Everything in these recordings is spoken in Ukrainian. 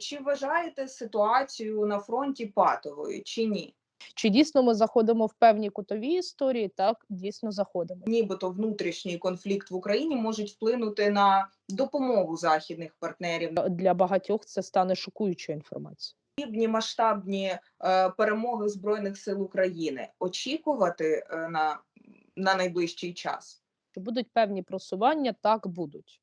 Чи вважаєте ситуацію на фронті патовою чи ні? Чи дійсно ми заходимо в певні кутові історії? Так, дійсно заходимо. Нібито внутрішній конфлікт в Україні можуть вплинути на допомогу західних партнерів. Для багатьох це стане шокуючою інформацією. Подібні масштабні е, перемоги збройних сил України очікувати е, на, на найближчий час. Чи будуть певні просування? Так будуть.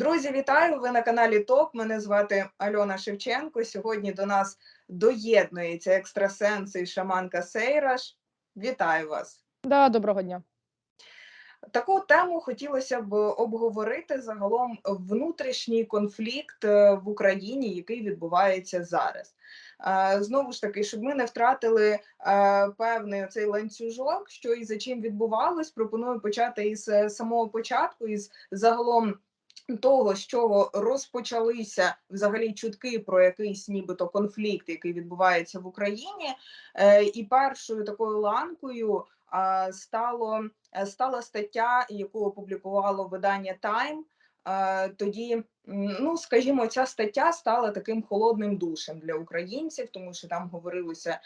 Друзі, вітаю! Ви на каналі ТОП. Мене звати Альона Шевченко. Сьогодні до нас доєднується екстрасенс і шаманка Сейраш. Вітаю вас! Да, доброго дня. Таку тему хотілося б обговорити загалом внутрішній конфлікт е, в Україні, який відбувається зараз. Е, Знову ж таки, щоб ми не втратили е, певний цей ланцюжок, що і за чим відбувалось, пропоную почати із самого початку, із загалом. Того, чого розпочалися взагалі чутки про якийсь нібито конфлікт, який відбувається в Україні, Е, і першою такою ланкою стало е, стала стаття, яку опублікувало видання Time. Тоді, ну скажімо, ця стаття стала таким холодним душем для українців, тому що там говорилося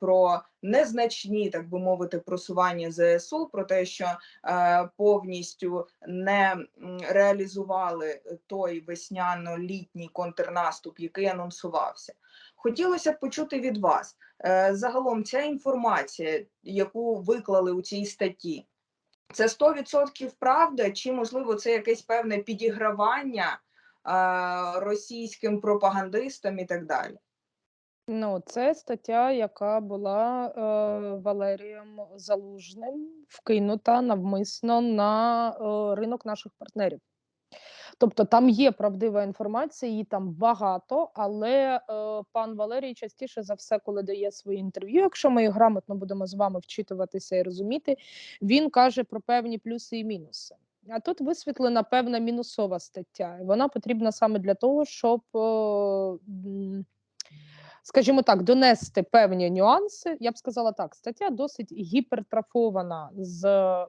про незначні, так би мовити, просування ЗСУ, про те, що е, повністю не реалізували той весняно-літній контрнаступ, який анонсувався. Хотілося б почути від вас. Е, Загалом ця інформація, яку виклали у цій статті, це 100% правда, чи можливо це якесь певне підігравання е, російським пропагандистам і так далі? Ну, це стаття, яка була е, Валерієм Залужним вкинута навмисно на е, ринок наших партнерів. Тобто там є правдива інформація, її там багато, але е, пан Валерій частіше за все, коли дає свої інтерв'ю, якщо ми грамотно будемо з вами вчитуватися і розуміти, він каже про певні плюси і мінуси. А тут висвітлена певна мінусова стаття. і Вона потрібна саме для того, щоб, е, скажімо так, донести певні нюанси. Я б сказала так, стаття досить гіпертрафована з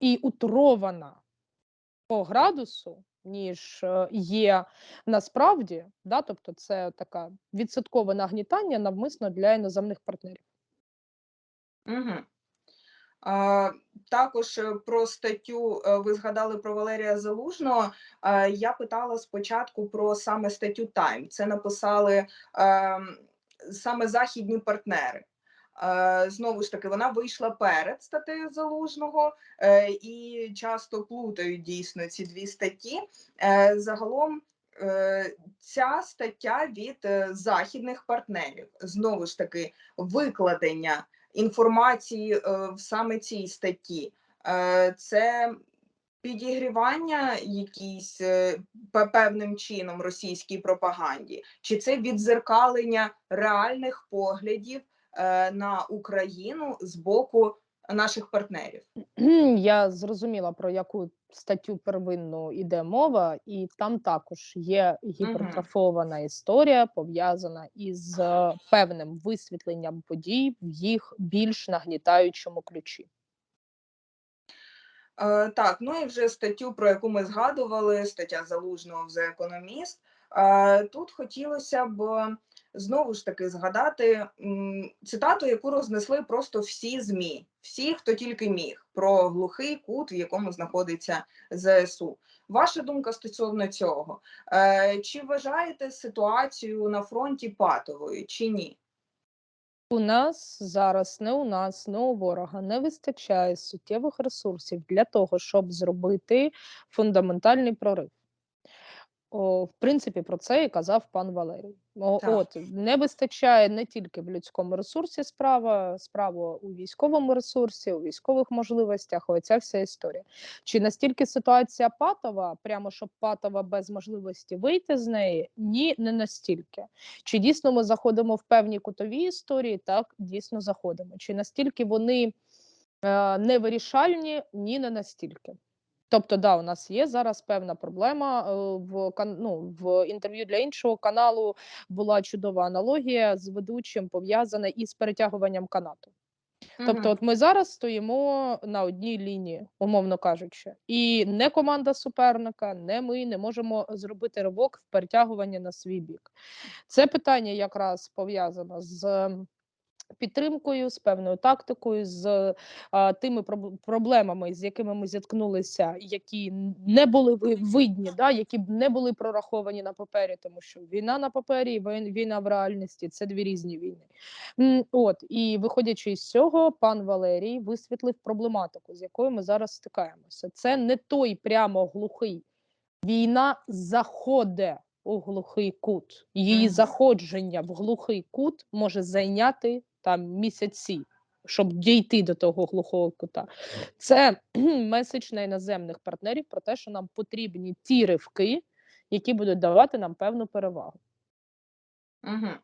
і утрована по градусу, ніж е, є насправді. Да? Тобто, це така відсоткове нагнітання навмисно для іноземних партнерів. Угу. А, також е, про статтю е, ви згадали про Валерія Залужного. А, я питала спочатку про саме статтю Time. Це написали е, саме західні партнери. Е, Знову ж таки, вона вийшла перед статтею залужного е, і часто плутають дійсно ці дві статті. Е, Загалом ця стаття від західних партнерів. Знову ж таки, викладення інформації в саме цій статті. Це підігрівання якісь певним чином російській пропаганді, чи це відзеркалення реальних поглядів на Україну з боку наших партнерів? Я зрозуміла, про яку статтю первинну йде мова, і там також є гіпертрафована історія, пов'язана із е, певним висвітленням подій в їх більш нагнітаючому ключі. Е, Так, ну і вже статтю, про яку ми згадували, стаття залужного в The Economist. Е, Тут хотілося б е, знову ж таки згадати цитату, яку рознесли просто всі ЗМІ, всі, хто тільки міг, про глухий кут, в якому знаходиться ЗСУ. Ваша думка стосовно цього? Е, Чи вважаєте ситуацію на фронті патовою, чи ні? У нас зараз не у нас, не у ворога не вистачає суттєвих ресурсів для того, щоб зробити фундаментальний прорив. О, в принципі, про це і казав пан Валерій. О, Так. от не вистачає не тільки в людському ресурсі справа, справа у військовому ресурсі, у військових можливостях. Оця вся історія. Чи настільки ситуація патова, прямо щоб патова без можливості вийти з неї? Ні, не настільки. Чи дійсно ми заходимо в певні кутові історії? Так, дійсно заходимо. Чи настільки вони е, невирішальні? Ні, не настільки. Тобто, да, у нас є зараз певна проблема. е, В ну, в інтерв'ю для іншого каналу була чудова аналогія з ведучим, пов'язана із перетягуванням канату. Тобто, от ми зараз стоїмо на одній лінії, умовно кажучи, і не команда суперника, не ми не можемо зробити ривок в перетягування на свій бік. Це питання якраз пов'язано з підтримкою, з певною тактикою, з а, тими проб- проблемами, з якими ми зіткнулися, які не були ви- видні, да, які б не були прораховані на папері, тому що війна на папері і війна в реальності це дві різні війни. От і виходячи з цього, пан Валерій висвітлив проблематику, з якою ми зараз стикаємося. Це не той прямо глухий. Війна заходить у глухий кут. Її заходження в глухий кут може зайняти там місяці, щоб дійти до того глухого кута. Це меседж на іноземних партнерів про те, що нам потрібні ті ривки, які будуть давати нам певну перевагу. Мгм.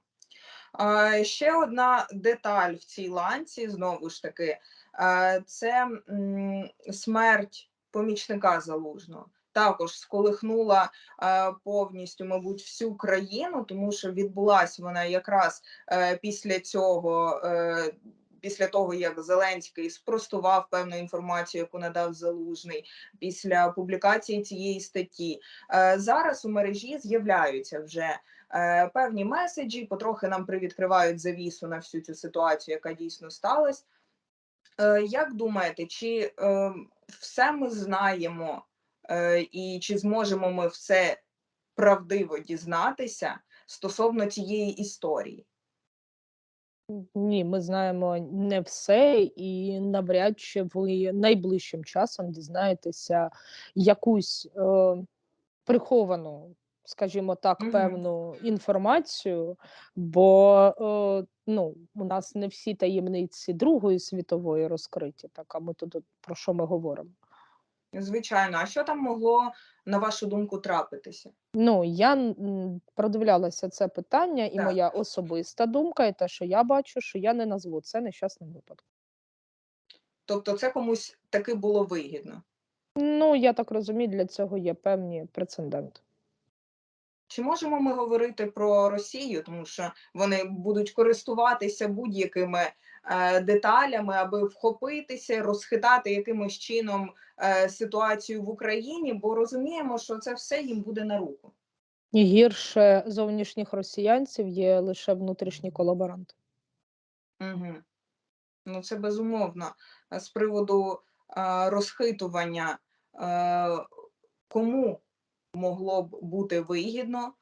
А, ще одна деталь в цій ланці, знову ж таки, е, це м, смерть помічника залужного. Також сколихнула е, повністю, мабуть, всю країну, тому що відбулася вона якраз е, після цього. Е, Після того, як Зеленський спростував певну інформацію, яку надав Залужний, після публікації цієї статті, зараз у мережі з'являються вже певні меседжі, потрохи нам привідкривають завісу на всю цю ситуацію, яка дійсно сталася. Як думаєте, чи е, все ми знаємо, і чи зможемо ми все правдиво дізнатися стосовно цієї історії? Ні, ми знаємо не все, і навряд чи ви найближчим часом дізнаєтеся якусь е, приховану, скажімо так, певну інформацію, бо е, ну, у нас не всі таємниці Другої світової розкриті. Так, а ми тут про що ми говоримо? Звичайно, а що там могло, на вашу думку, трапитися? Ну, я продивлялася це питання, і Так. моя особиста думка, і те, що я бачу, що я не назву це нещасним випадком. Тобто, це комусь таки було вигідно. Ну, я так розумію, для цього є певні прецеденти. Чи можемо ми говорити про Росію, тому що вони будуть користуватися будь-якими е, деталями, аби вхопитися, розхитати якимось чином е, ситуацію в Україні, бо розуміємо, що це все їм буде на руку. І гірше зовнішніх росіянців є лише внутрішні колаборанти. Угу. Ну, це безумовно. З приводу е, розхитування, е, кому могло б бути вигідно е,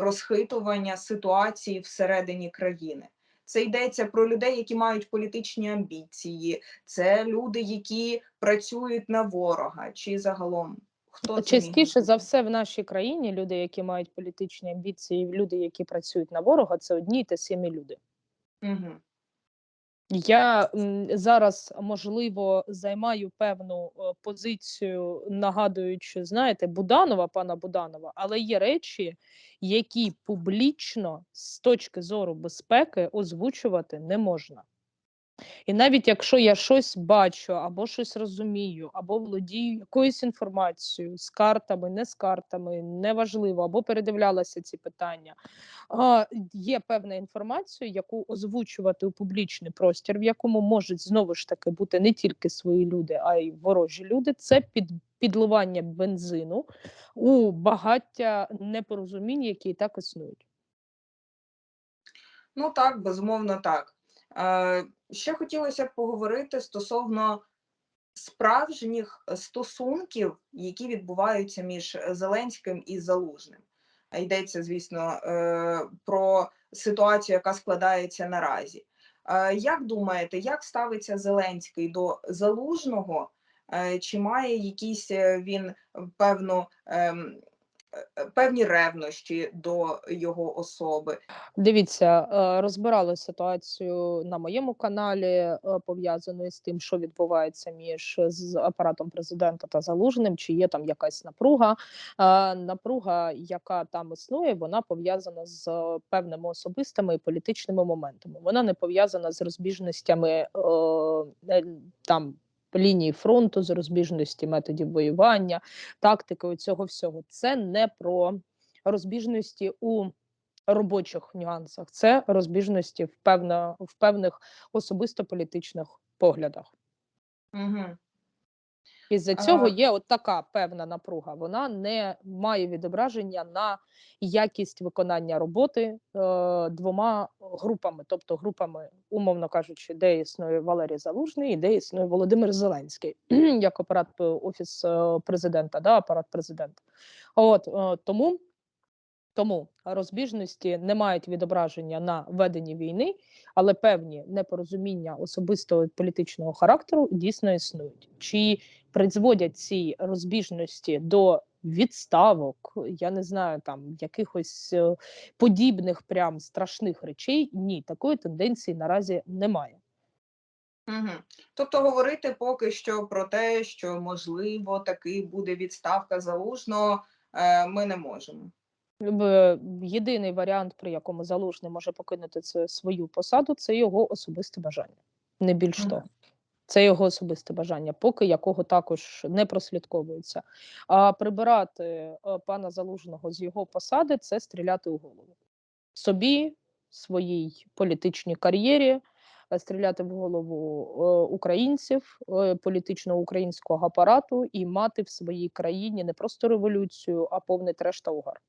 розхитування ситуації всередині країни. Це йдеться про людей, які мають політичні амбіції, це люди, які працюють на ворога, чи загалом хто це Частіше за все в нашій країні люди, які мають політичні амбіції, люди, які працюють на ворога, це одні й ті самі люди. Угу. Я зараз, можливо, займаю певну е, позицію, нагадуючи, знаєте, Буданова, пана Буданова, але є речі, які публічно з точки зору безпеки озвучувати не можна. І навіть якщо я щось бачу, або щось розумію, або володію якоюсь інформацією з картами, не з картами, неважливо, або передивлялася ці питання. А, є певна інформація, яку озвучувати у публічний простір, в якому можуть знову ж таки бути не тільки свої люди, а й ворожі люди. Це під, підливання бензину у багаття непорозумінь, які і так існують. Ну так, безумовно, так. Е, ще хотілося б поговорити стосовно справжніх е, стосунків, які відбуваються між е, Зеленським і Залужним. Йдеться, звісно, про ситуацію, яка складається наразі. Як думаєте, як ставиться Зеленський до Залужного? Чи має якісь він певну, ем, певні ревнощі до його особи? Дивіться, е, розбирали ситуацію на моєму каналі, е, пов'язаною з тим, що відбувається між з апаратом президента та залужним, чи є там якась напруга. Е, Напруга, яка там існує, вона пов'язана з е, певними особистими і політичними моментами. Вона не пов'язана з розбіжностями е, Лінії фронту з розбіжності методів воювання, тактики цього всього. Це не про розбіжності у робочих нюансах, це розбіжності в певна в певних особисто політичних поглядах. Мгм. Із-за цього є от така певна напруга. Вона не має відображення на якість виконання роботи, е, двома групами, тобто групами, умовно кажучи, де існує Валерій Залужний і де існує Володимир Зеленський, як апарат п Офіс, е, Президента, да, апарат Президента. От, е, тому тому розбіжності не мають відображення на веденні війни, але певні непорозуміння особистого політичного характеру дійсно існують. Чи призводять ці розбіжності до відставок, я не знаю, там якихось е, подібних прям страшних речей? Ні, такої тенденції наразі немає. Мгм. Тобто говорити поки що про те, що можливо таки буде відставка Залужного, е, ми не можемо. Б єдиний варіант, при якому Залужний може покинути це свою посаду, це його особисте бажання, не більш того. Це його особисте бажання, поки якого також не прослідковується. А прибирати е, пана Залужного з його посади це стріляти у голову собі, своїй політичній кар'єрі, е, стріляти в голову е, українців, е, політичного українського апарату і мати в своїй країні не просто революцію, а повний треш та угар.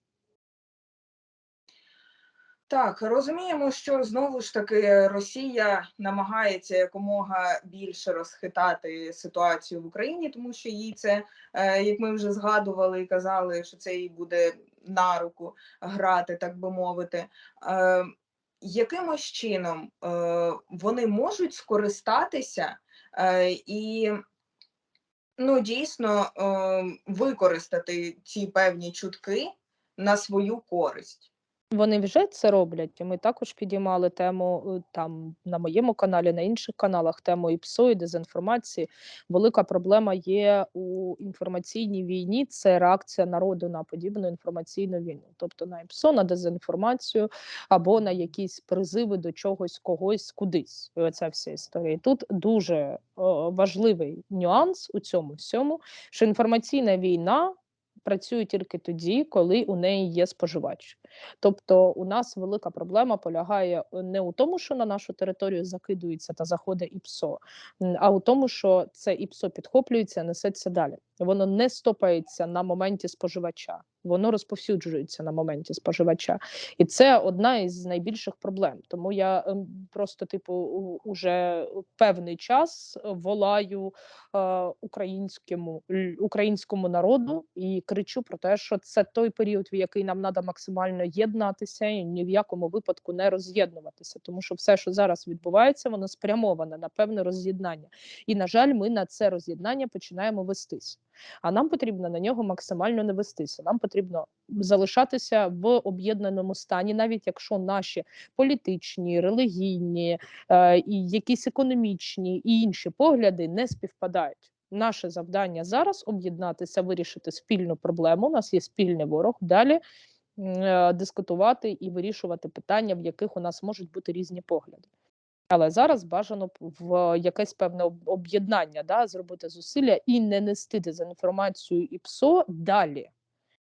Так, розуміємо, що знову ж таки Росія намагається якомога більше розхитати ситуацію в Україні, тому що їй це, е, як ми вже згадували і казали, що це їй буде на руку грати, так би мовити. Е, якимось чином е, вони можуть скористатися і ну, дійсно використати ці певні чутки на свою користь? Вони вже це роблять. Ми також підіймали тему е, там на моєму каналі, на інших каналах тему ІПСО і дезінформації. Велика проблема є у інформаційній війні. Це реакція народу на подібну інформаційну війну, тобто на ІПСО, на дезінформацію або на якісь призиви до чогось, когось, кудись. І Оця вся історія. І Тут дуже о, важливий нюанс у цьому всьому, що інформаційна війна. Працює тільки тоді, коли у неї є споживач. Тобто, у нас велика проблема полягає е, не у тому, що на нашу територію закидується та заходить ІПСО, а у тому, що це ІПСО підхоплюється, несеться далі. Воно не стопається на моменті споживача, воно розповсюджується на моменті споживача, і це одна із найбільших проблем. Тому я ем, просто, типу, уже певний час волаю е, українському українському народу і кричу про те, що це той період, в який нам треба максимально єднатися і ні в якому випадку не роз'єднуватися, тому що все, що зараз відбувається, воно спрямоване на певне роз'єднання. І на жаль, ми на це роз'єднання починаємо вестись. А нам потрібно на нього максимально не вестися. Нам потрібно залишатися в об'єднаному стані, навіть якщо наші політичні, релігійні, е, і якісь економічні і інші погляди не співпадають. Наше завдання зараз об'єднатися, вирішити спільну проблему. У нас є спільний ворог. Далі дискутувати і вирішувати питання, в яких у нас можуть бути різні погляди. Але зараз бажано в якесь певне об'єднання, да, зробити зусилля і не нести дезінформацію і ПСО далі,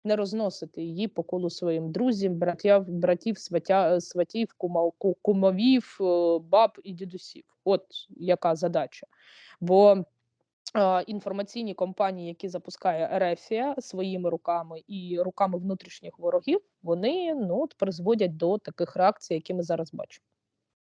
не розносити її по колу своїм друзям, братів, братів, сватя, сватів, кума, кумовів, е, баб і дідусів. От яка задача. Бо е, інформаційні компанії, які запускає Ерефія своїми руками і руками внутрішніх ворогів, вони ну от призводять до таких реакцій, які ми зараз бачимо.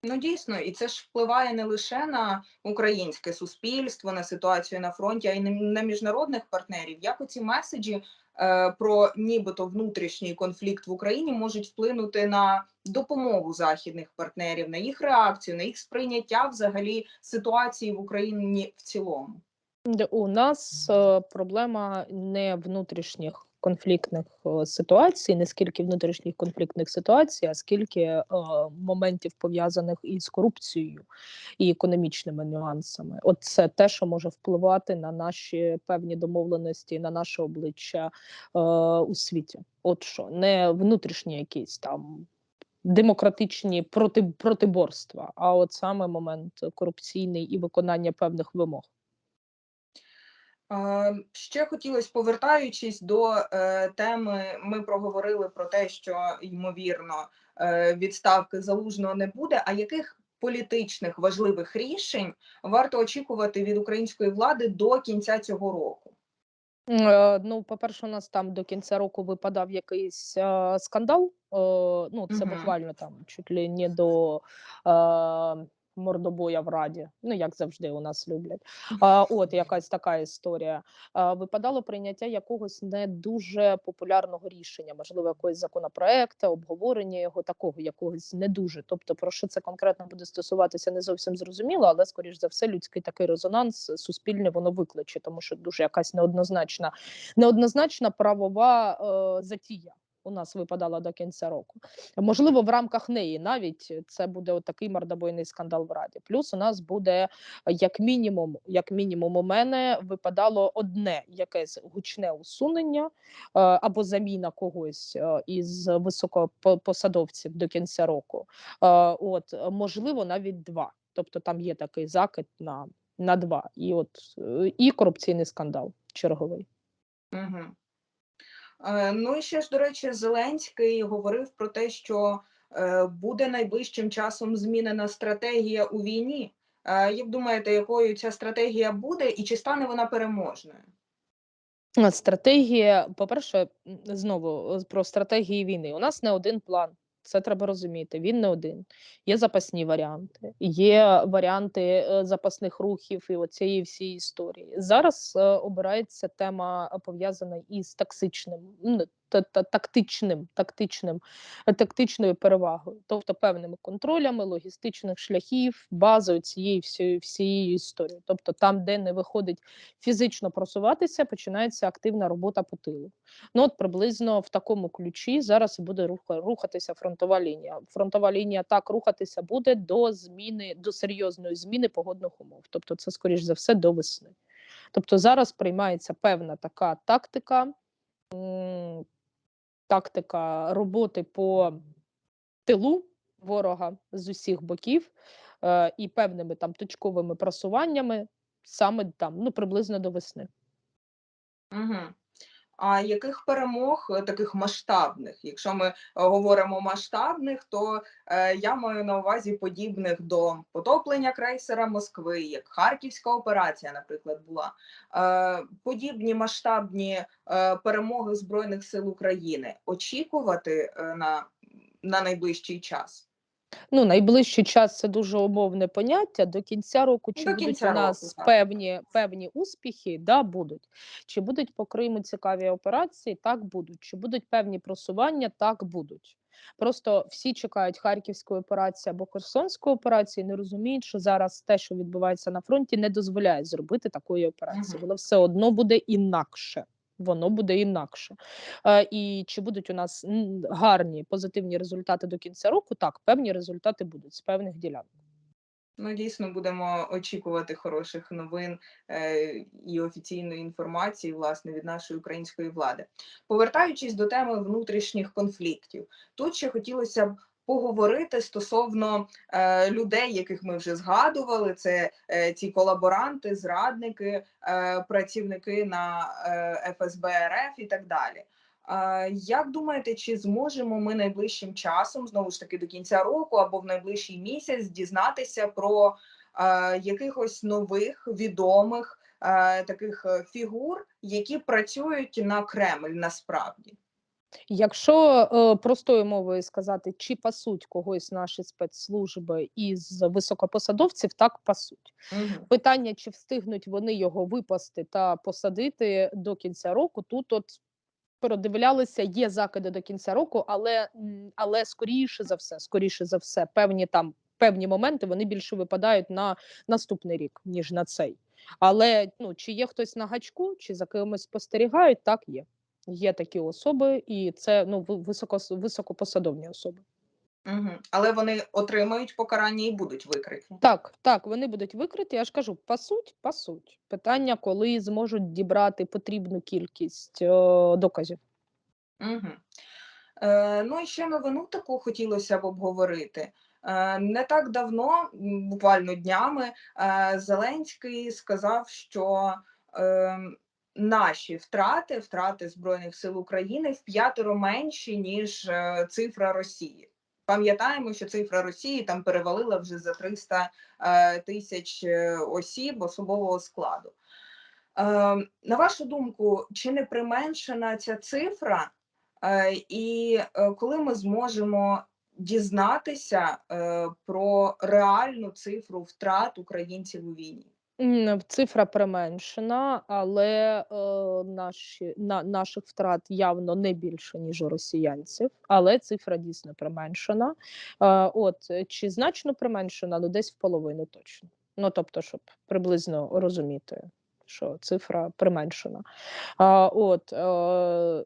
Ну, дійсно, і це ж впливає не лише на українське суспільство, на ситуацію на фронті, а й на, на міжнародних партнерів. Як оці меседжі е, про нібито внутрішній конфлікт в Україні можуть вплинути на допомогу західних партнерів, на їх реакцію, на їх сприйняття взагалі ситуації в Україні в цілому? У нас е, проблема не внутрішніх конфліктних е, ситуацій, не скільки внутрішніх конфліктних ситуацій, а скільки е, моментів пов'язаних із корупцією і економічними нюансами. От це те, що може впливати на наші певні домовленості, на наше обличчя е, у світі. От що не внутрішні якісь там. Демократичні проти, протиборства, а от саме момент корупційний і виконання певних вимог. Ще хотілося, повертаючись до е, теми, ми проговорили про те, що ймовірно е, відставки залужного не буде. А яких політичних важливих рішень варто очікувати від української влади до кінця цього року? Е, Ну, по-перше, у нас там до кінця року випадав якийсь скандал. Ну, це буквально там чуть ли не до мордобоя в Раді. Ну, як завжди, у нас люблять. А, от якась така історія. А, випадало прийняття якогось не дуже популярного рішення, можливо, якогось законопроекту, обговорення його такого, якогось не дуже. Тобто, про що це конкретно буде стосуватися, не зовсім зрозуміло, але скоріш за все, людський такий резонанс е, суспільний воно викличе, тому що дуже якась неоднозначна, неоднозначна правова е, затія. У нас випадала до кінця року. Можливо, в рамках неї навіть це буде отакий мордобойний скандал в раді. Плюс у нас буде як мінімум, як мінімум, у мене випадало одне якесь гучне усунення е, або заміна когось е, із високопосадовців до кінця року. Е, От можливо, навіть два. Тобто там є такий закид на, на два. І от і корупційний скандал черговий. Угу. Е, ну і ще ж, до речі, Зеленський говорив про те, що е, буде найближчим часом змінена стратегія у війні. Е, як думаєте, якою ця стратегія буде і чи стане вона переможною? Стратегія, по-перше, знову е, про стратегії війни. У нас не один план. Це треба розуміти. Він не один. Є запасні варіанти, є варіанти е, запасних рухів і оцієї всієї історії. Зараз е, обирається тема е, пов'язана із токсичним, м, та- та- тактичним, тактичним, е, тактичною перевагою, тобто певними контролями, логістичних шляхів, базою цієї всієї всієї історії. Тобто, там, де не виходить фізично просуватися, починається активна робота по тилу. Ну, от приблизно в такому ключі зараз буде рухатися фронтова лінія. Фронтова лінія так рухатися буде до зміни, до серйозної зміни погодних умов. Тобто, це скоріш за все до весни. Тобто зараз приймається певна така тактика, тактика роботи по тилу ворога з усіх боків е, і певними там точковими просуваннями саме там, ну приблизно до весни. Угу. А яких перемог е, таких масштабних? Якщо ми е, говоримо масштабних, то е, я маю на увазі подібних до потоплення крейсера Москви, як Харківська операція, наприклад, була подібні масштабні перемоги Збройних сил України очікувати на, на найближчий час. Ну, найближчий час це дуже умовне поняття. До кінця року чи До будуть кінця у нас року, так. певні, певні успіхи? Да, будуть. Чи будуть по Криму цікаві операції? Так будуть. Чи будуть певні просування? Так будуть. Просто всі чекають Харківської операції або Херсонської операції, не розуміють, що зараз те, що відбувається на фронті, не дозволяє зробити такої операції. Воно все одно буде інакше. Воно буде інакше. Е, і чи будуть у нас гарні позитивні результати до кінця року? Так, певні результати будуть з певних ділянок. Ну, дійсно, будемо очікувати хороших новин е, і офіційної інформації, власне, від нашої української влади. Повертаючись до теми внутрішніх конфліктів, тут ще хотілося б поговорити стосовно е, людей, яких ми вже згадували. Це е, ці колаборанти, зрадники, е, працівники на е, ФСБ РФ і так далі. Е, Як думаєте, чи зможемо ми найближчим часом, знову ж таки до кінця року або в найближчий місяць, дізнатися про е, якихось нових відомих е, таких е, фігур, які працюють на Кремль насправді? Якщо е, простою мовою сказати, чи пасуть когось наші спецслужби із високопосадовців, так пасуть. Угу. Питання, чи встигнуть вони його випасти та посадити до кінця року, тут от продивлялися, є закиди до кінця року, але, але скоріше за все, скоріше за все, певні там певні моменти вони більше випадають на наступний рік, ніж на цей. Але ну, чи є хтось на гачку, чи за кимось спостерігають, так є. Є такі особи, і це ну високо, високопосадовні особи. Угу. Але вони отримають покарання і будуть викриті. Так, так, вони будуть викриті. Я ж кажу, пасуть, пасуть. Питання, коли зможуть дібрати потрібну кількість е, доказів. Угу. Е, ну і ще новину таку хотілося б обговорити. Е, не так давно, буквально днями, е, Зеленський сказав, що ем, наші втрати, втрати Збройних сил України в п'ятеро менші, ніж е, цифра Росії. Пам'ятаємо, що цифра Росії там перевалила вже за 300 е, тисяч е, осіб особового складу. На вашу думку, чи не применшена ця цифра, і коли ми зможемо дізнатися про реальну цифру втрат українців у війні? Цифра применшена, але, е, наші на наших втрат явно не більше, ніж у росіянців, але цифра дійсно применшена. Е, от, е, чи значно применшена? Ну, десь в половину точно. Ну, тобто, щоб приблизно розуміти, що цифра применшена. А, от, е,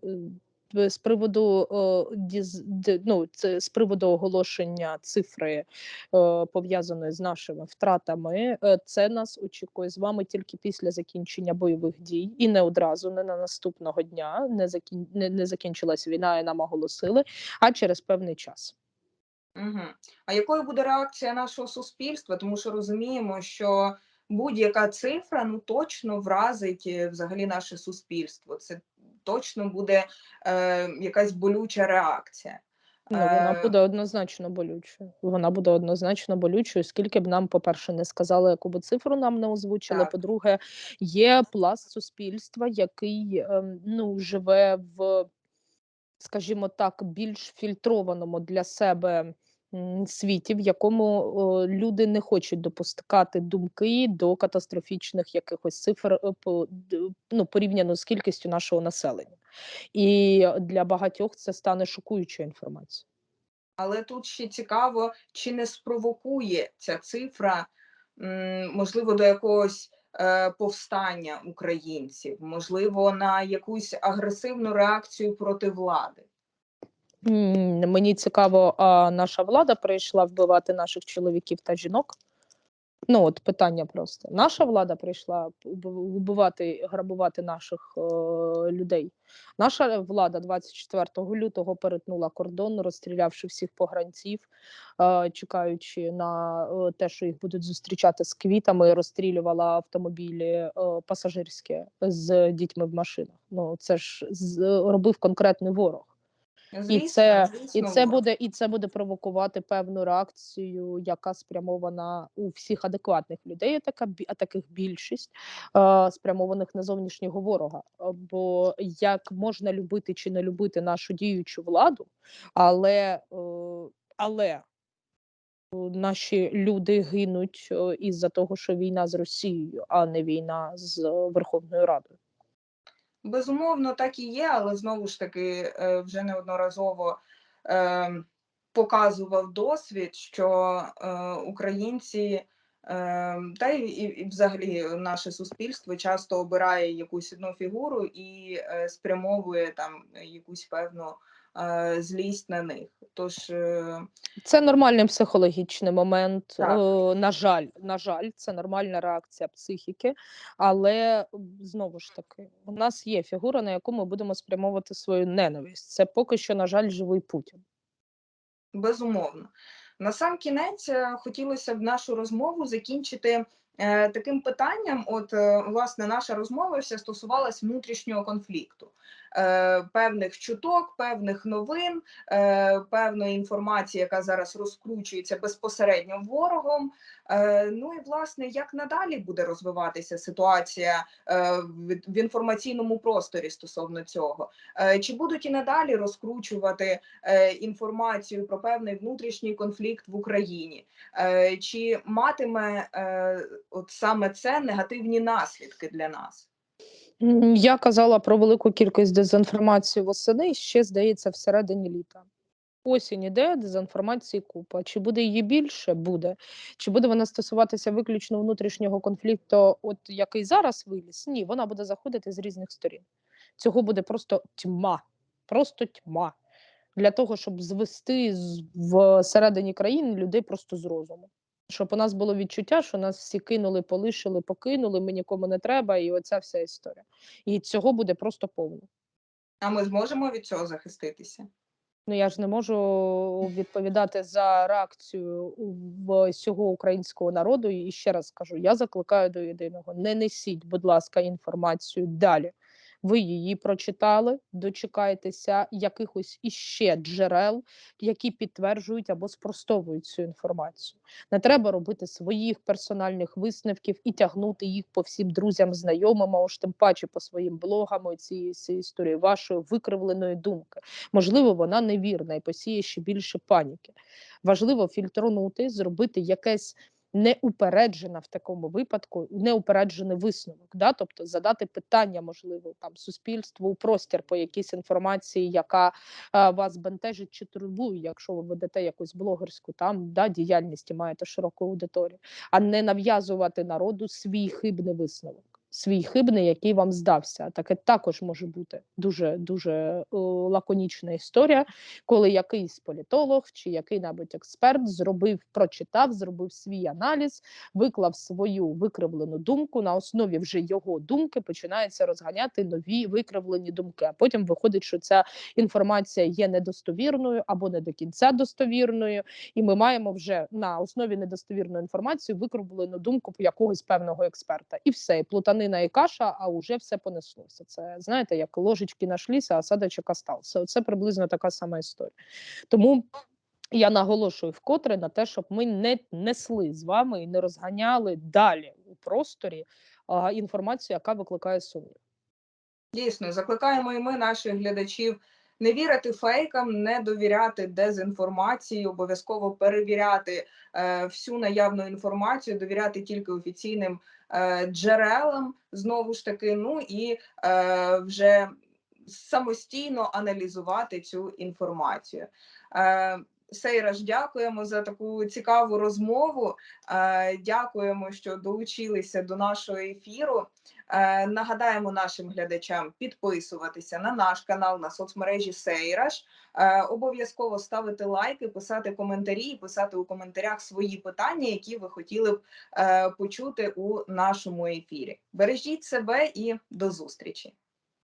з приводу, ну, це з приводу оголошення цифри, пов'язаної з нашими втратами, е, це нас очікує з вами тільки після закінчення бойових дій і не одразу, не на наступного дня, не закін не не закінчилась війна і нам оголосили, а через певний час. Мгм. А якою буде реакція нашого суспільства? Тому що розуміємо, що будь-яка цифра, ну, точно вразить, е, взагалі наше суспільство. Це точно буде, е, якась болюча реакція. Ну, вона Е буде однозначно болючою. Вона буде однозначно болючою, скільки б нам, по-перше, не сказали, яку би цифру нам не озвучили. По-друге, є пласт суспільства, який, ем, ну, живе в, скажімо так, більш фільтрованому для себе, світі, в якому, люди не хочуть допускати думки до катастрофічних якихось цифр, е, по ну, порівняно з кількістю нашого населення. І для багатьох це стане шокуючою інформацією. Але тут ще цікаво, чи не спровокує ця цифра, можливо, до якогось, е, повстання українців, можливо, на якусь агресивну реакцію проти влади? Мені цікаво, а наша влада прийшла вбивати наших чоловіків та жінок? Ну, от питання просто. Наша влада прийшла вбивати, грабувати наших, е, людей? Наша влада 24 лютого перетнула кордон, розстрілявши всіх погранців, е, чекаючи на, е, те, що їх будуть зустрічати з квітами, розстрілювала автомобілі, е, пасажирські з дітьми в машинах. Ну, це ж робив конкретний ворог. І Звісно, це і це буде і це буде провокувати певну реакцію, яка спрямована у всіх адекватних людей, така а таких більшість, е, спрямованих на зовнішнього ворога. Бо як можна любити чи не любити нашу діючу владу, але, е, але наші люди гинуть, е, із-за того, що війна з Росією, а не війна з Верховною Радою. Безумовно, так і є, але знову ж таки, е, вже неодноразово, ем, показував досвід, що, е, українці, ем, та і і взагалі наше суспільство часто обирає якусь одну фігуру і, е, спрямовує там якусь певну, злість на них. Тож, е Це нормальний психологічний момент. Так. Е, на жаль, на жаль, це нормальна реакція психіки, але знову ж таки, у нас є фігура, на яку ми будемо спрямовувати свою ненависть. Це поки що, на жаль, живий Путін. Безумовно. Насамкінець, е, хотілося б нашу розмову закінчити, таким питанням. От, власне, наша розмова вся стосувалась внутрішнього конфлікту, е, певних чуток, певних новин, е, певної інформації, яка зараз розкручується безпосередньо ворогом. Е, ну і власне, як надалі буде розвиватися ситуація, в інформаційному просторі стосовно цього? Чи будуть і надалі розкручувати, інформацію про певний внутрішній конфлікт в Україні? Чи матиме, от саме це негативні наслідки для нас? Я казала про велику кількість дезінформації восени, ще, здається, всередині літа. Осінь іде, дезінформації купа. Чи буде її більше? Буде. Чи буде вона стосуватися виключно внутрішнього конфлікту, от який зараз виліз? Ні, вона буде заходити з різних сторін. Цього буде просто тьма, просто тьма. Для того, щоб звести з всередині країни людей просто з розуму. Щоб у нас було відчуття, що нас всі кинули, полишили, покинули, ми нікому не треба, і оця вся історія. І цього буде просто повно. А ми зможемо від цього захиститися? Ну, я ж не можу відповідати за реакцію всього українського народу. І ще раз кажу: я закликаю до єдиного: не несіть, будь ласка, інформацію далі. Ви її прочитали, дочекайтеся якихось іще джерел, які підтверджують або спростовують цю інформацію. Не треба робити своїх персональних висновків і тягнути їх по всім друзям, знайомим, а уж тим паче по своїм блогам цієї історії, вашої викривленої думки. Можливо, вона невірна і посіє ще більше паніки. Важливо фільтронути, зробити якесь неупереджена в такому випадку, неупереджений висновок. Да? Тобто задати питання, можливо, там суспільству у простір по якійсь інформації, яка а, вас бентежить чи турбує, якщо ви ведете якусь блогерську там да, діяльність і маєте широку аудиторію, а не нав'язувати народу свій хибний висновок. Свій хибний, який вам здався, таке також може бути дуже дуже е, лаконічна історія, коли якийсь політолог чи який-небудь експерт зробив, прочитав, зробив свій аналіз, виклав свою викривлену думку. На основі вже його думки починається розганяти нові викривлені думки. А потім виходить, що ця інформація є недостовірною або не до кінця достовірною, і ми маємо вже на основі недостовірної інформації викривлену думку якогось певного експерта, і все, і плутанина і каша, а вже все понеслося. Це знаєте, як ложечки нашліся, а осадочок остався. Це приблизно така сама історія. Тому. Я наголошую вкотре на те, щоб ми не несли з вами і не розганяли далі у просторі а, інформацію, яка викликає сумнів. Дійсно, закликаємо і ми наших глядачів не вірити фейкам, не довіряти дезінформації, обов'язково перевіряти е, всю наявну інформацію, довіряти тільки офіційним джерелам, знову ж таки, ну і е, вже самостійно аналізувати цю інформацію. Сейраж, дякуємо за таку цікаву розмову. Е, Дякуємо, що долучилися до нашого ефіру. Е, Нагадаємо нашим глядачам підписуватися на наш канал на соцмережі Сейраж. Е, Обов'язково ставити лайки, писати коментарі, писати у коментарях свої питання, які ви хотіли б почути у нашому ефірі. Бережіть себе і до зустрічі.